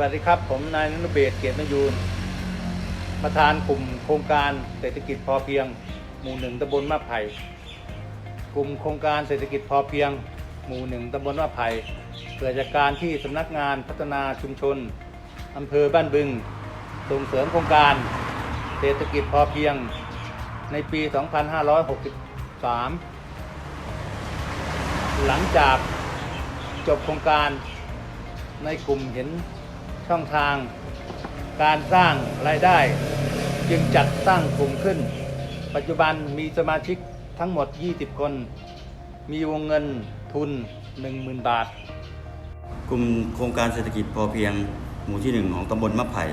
สวัสดีครับ ผมนายนรุเบศเกียรตินยูนประธานกลุ่มโครงการเศรษฐกิจพอเพียง หมู่หนึ่งตำบลมะไผ่กลุ่มโครงการเศรษฐกิจพอเพียง หมู่หนึ่งตำบลมะไผ่เกิดจากการที่สำนักงานพัฒนาชุมชนอำเภอบ้านบึง ส่งเสริมโครงการเศรษฐกิจพอเพียงในปี 2563 หลังจากจบโครงการในกลุ่มเห็น ช่องทาง การสร้างรายได้ จึงจัดตั้งกลุ่มขึ้น ปัจจุบันมีสมาชิกทั้งหมด 20 คน มีวงเงินทุน 10,000 บาท กลุ่มโครงการเศรษฐกิจพอเพียงหมู่ที่หนึ่งของตำบลมะไผ่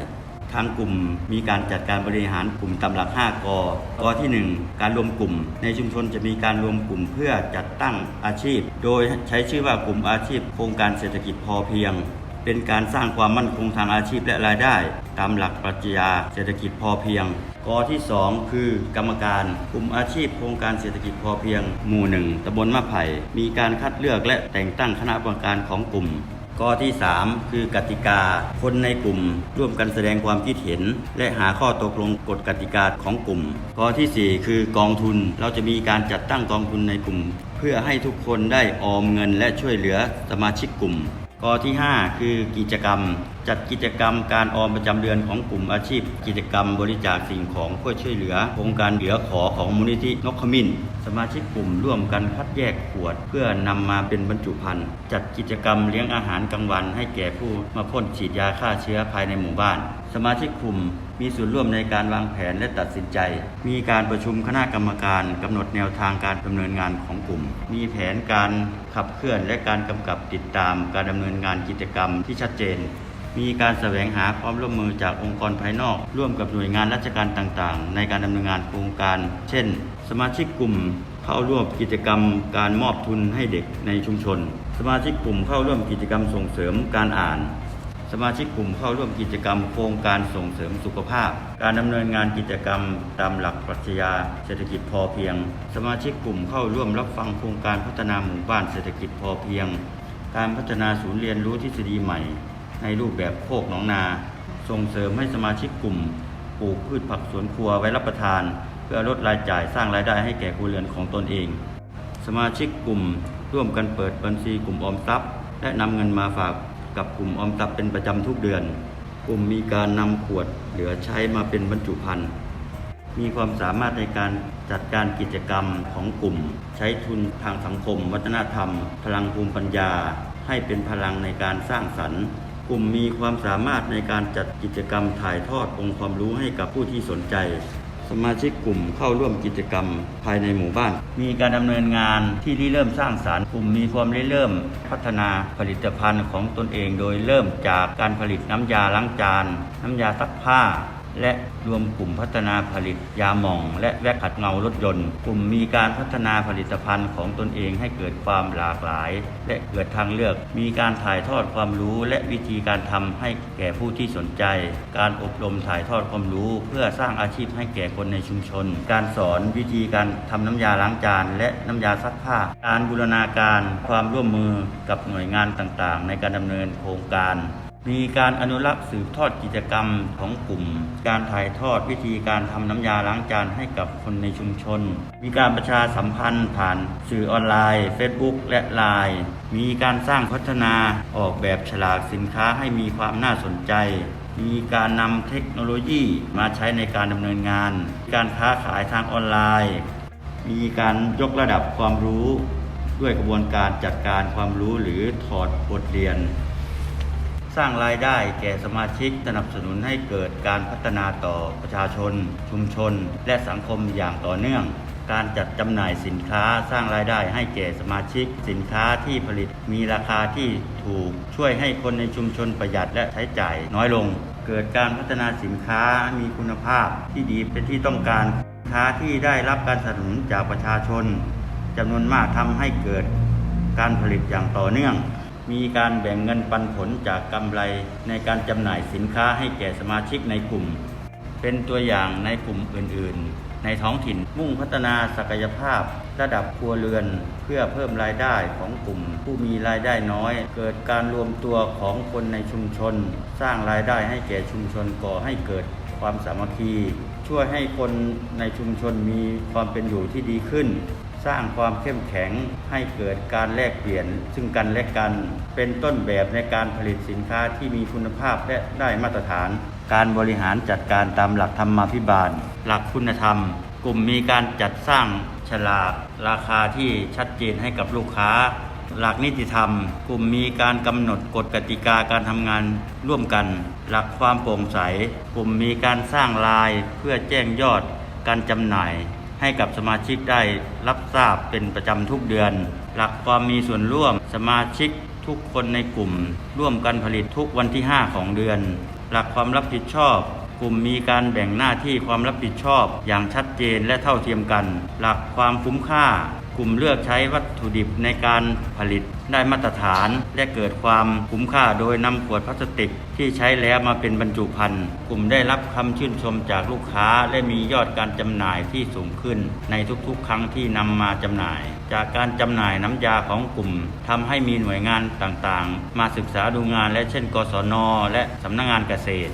ทางกลุ่มมีการจัดการบริหารกลุ่มตำหลัก 5 กกอที่ 1 การรวมกลุ่ม ในชุมชนจะมีการรวมกลุ่มเพื่อจัดตั้งอาชีพ โดยใช้ชื่อว่ากลุ่มอาชีพ โครงการเศรษฐกิจพอเพียง เป็นการสร้างความมั่นคงทางอาชีพและรายได้ ตามหลักปรัชญาเศรษฐกิจพอเพียงกอที่ 2 คือกรรมการกลุ่มอาชีพโครงการเศรษฐกิจพอเพียง หมู่หนึ่งตำบลมะไผ่มีการคัดเลือกและแต่งตั้งคณะกรรมการของกลุ่มข้อที่ 3 คือกติกา คนในกลุ่ม ร่วมกันแสดงความคิดเห็น และหาข้อตกลงกฎกติกาของกลุ่มข้อทีสี่ 4 คือกองทุน เราจะมีการจัดตั้งกองทุนในกลุ่ม เพื่อให้ทุกคนได้ออมเงินและช่วยเหลือสมาชิกกลุ่ม ข้อที่ 5 คือกิจกรรม จัดกิจกรรมการออมประจำเดือนของกลุ่มอาชีพ กิจกรรมบริจาคสิ่งของเพื่อช่วยเหลือโครงการเหลือขอของมูลนิธินกขมิ้น สมาชิกกลุ่มร่วมกันคัดแยกขวด เพื่อนำมาเป็นบรรจุภัณฑ์จัดกิจกรรมเลี้ยงอาหารกลางวัน ให้แก่ผู้มาพ่นฉีดยาฆ่าเชื้อภายในหมู่บ้าน สมาชิกกลุ่มมีส่วนร่วมในการวางแผนและตัดสินใจ มีการประชุมคณะกรรมการกำหนดแนวทางการดำเนินงานของกลุ่ม มีแผนการขับเคลื่อนและการกำกับติดตามการดำเนินงานกิจกรรมที่ชัดเจน มีการแสวงหาความร่วมมือจากองค์กรภายนอก ร่วมกับหน่วยงานราชการต่างๆ ในการดำเนินงานโครงการ เช่น สมาชิกกลุ่มเข้าร่วมกิจกรรมการมอบทุนให้เด็กในชุมชน สมาชิกกลุ่มเข้าร่วมกิจกรรมส่งเสริมการอ่าน สมาชิกกลุ่มเข้าร่วมกิจกรรม โครงการส่งเสริมสุขภาพ การดำเนินงานกิจกรรมตามหลักปรัชญาเศรษฐกิจพอเพียง สมาชิกกลุ่มเข้าร่วมรับฟังโครงการพัฒนาหมู่บ้านเศรษฐกิจพอเพียง การพัฒนาศูนย์เรียนรู้ทฤษฎีใหม่ ในรูปแบบโคกหนองนา ส่งเสริมให้สมาชิกกลุ่มปลูกพืชผักสวนครัวไว้รับประทาน เพื่อลดรายจ่ายสร้างรายได้ให้แก่ครัวเรือนของตนเอง สมาชิกกลุ่มร่วมกันเปิดบัญชีกลุ่มออมทรัพย์ และนำเงินมาฝากกับกลุ่มออมทรัพย์เป็นประจำทุกเดือน กลุ่มมีการนำขวดเหลือใช้มาเป็นบรรจุภัณฑ์มีความสามารถในการจัดการกิจกรรมของกลุ่ม ใช้ทุนทางสังคม วัฒนธรรม พลังภูมิปัญญา ให้เป็นพลังในการสร้างสรรค์ กลุ่มมีความสามารถในการจัดกิจกรรมถ่ายทอดองค์ความรู้ให้กับผู้ที่สนใจ สมาชิกกลุ่มเข้าร่วมกิจกรรมภายในหมู่บ้าน มีการดำเนินงานที่ริเริ่มสร้างสารรค์กลุ่มมีความริเริ่มพัฒนาผลิตภัณฑ์ของตนเอง โดยเริ่มจากการผลิตน้ำยาล้างจาน น้ำยาซักผ้า และรวมกลุ่มพัฒนาผลิตยาหม่อง และแวกขัดเงารถยนต์ กลุ่มมีการพัฒนาผลิตภัณฑ์ของตนเองให้เกิดความหลากหลาย และเกิดทางเลือก มีการถ่ายทอดความรู้และวิธีการทำให้แก่ผู้ที่สนใจ การอบรมถ่ายทอดความรู้ เพื่อสร้างอาชีพให้แก่คนในชุมชน การสอนวิธีการทำน้ำยาล้างจาน และน้ำยาซักผ้า การบูรณาการ ความร่วมมือกับหน่วยงานต่างๆ ในการดำเนินโครงการ มีการอนุรักษ์สืบทอดกิจกรรมของกลุ่ม การถ่ายทอดวิธีการทำน้ำยาล้างจานให้กับคนในชุมชน มีการประชาสัมพันธ์ผ่านสื่อออนไลน์ Facebook และ Line มีการสร้างพัฒนาออกแบบฉลากสินค้าให้มีความน่าสนใจ มีการนำเทคโนโลยีมาใช้ในการดำเนินงาน การค้าขายทางออนไลน์ มีการยกระดับความรู้ ด้วยกระบวนการจัดการความรู้หรือถอดบทเรียน สร้างรายได้แก่สมาชิกสนับสนุนให้เกิดการพัฒนาต่อประชาชน ชุมชน และสังคมอย่างต่อเนื่อง การจัดจำหน่ายสินค้าสร้างรายได้ให้แก่สมาชิก สินค้าที่ผลิตมีราคาที่ถูก ช่วยให้คนในชุมชนประหยัดและใช้จ่ายน้อยลง เกิดการพัฒนาสินค้ามีคุณภาพที่ดีเป็นที่ต้องการสินค้าที่ได้รับการสนับสนุนจากประชาชนจำนวนมากทำให้เกิดการผลิตอย่างต่อเนื่อง มีการแบ่งเงินปันผลจากกำไรในการจำหน่ายสินค้าให้แก่สมาชิกในกลุ่ม เป็นตัวอย่างในกลุ่มอื่น ๆ ในท้องถิ่นมุ่งพัฒนาศักยภาพ ระดับครัวเรือน เพื่อเพิ่มรายได้ของกลุ่ม ผู้มีรายได้น้อย เกิดการรวมตัวของคนในชุมชน สร้างรายได้ให้แก่ชุมชนก่อให้เกิดความสามัคคี ช่วยให้คนในชุมชนมีความเป็นอยู่ที่ดีขึ้น สร้างความเข้มแข็งให้เกิดการแลกเปลี่ยน ซึ่งกันและกัน เป็นต้นแบบในการผลิตสินค้าที่มีคุณภาพและได้มาตรฐาน การบริหารจัดการตามหลักธรรมาภิบาล หลักคุณธรรม กลุ่มมีการจัดสร้างฉลากราคาที่ชัดเจนให้กับลูกค้า หลักนิติธรรม กลุ่มมีการกำหนดกฎกติกาการทำงานร่วมกัน หลักความโปร่งใส กลุ่มมีการสร้างลายเพื่อแจ้งยอดการจำหน่าย ให้กับสมาชิกได้รับทราบเป็นประจำทุกเดือน หลักความมีส่วนร่วมสมาชิกทุกคนในกลุ่ม ร่วมกันผลิตทุกวันที่ 5 ของเดือน หลักความรับผิดชอบ กลุ่มมีการแบ่งหน้าที่ความรับผิดชอบอย่างชัดเจนและเท่าเทียมกัน หลักความคุ้มค่า กลุ่มเลือกใช้วัตถุดิบในการผลิตได้มาตรฐานและเกิดความคุ้มค่าโดยนำขวดพลาสติกที่ใช้แล้วมาเป็นบรรจุภัณฑ์กลุ่มได้รับคำชื่นชมจากลูกค้า และมียอดการจำหน่ายที่สูงขึ้น ในทุกๆ ครั้งที่นำมาจำหน่าย จากการจำหน่ายน้ำยาของกลุ่มทำให้มีหน่วยงานต่างๆ มาศึกษาดูงานและเช่นกศนและสำนักงานเกษตร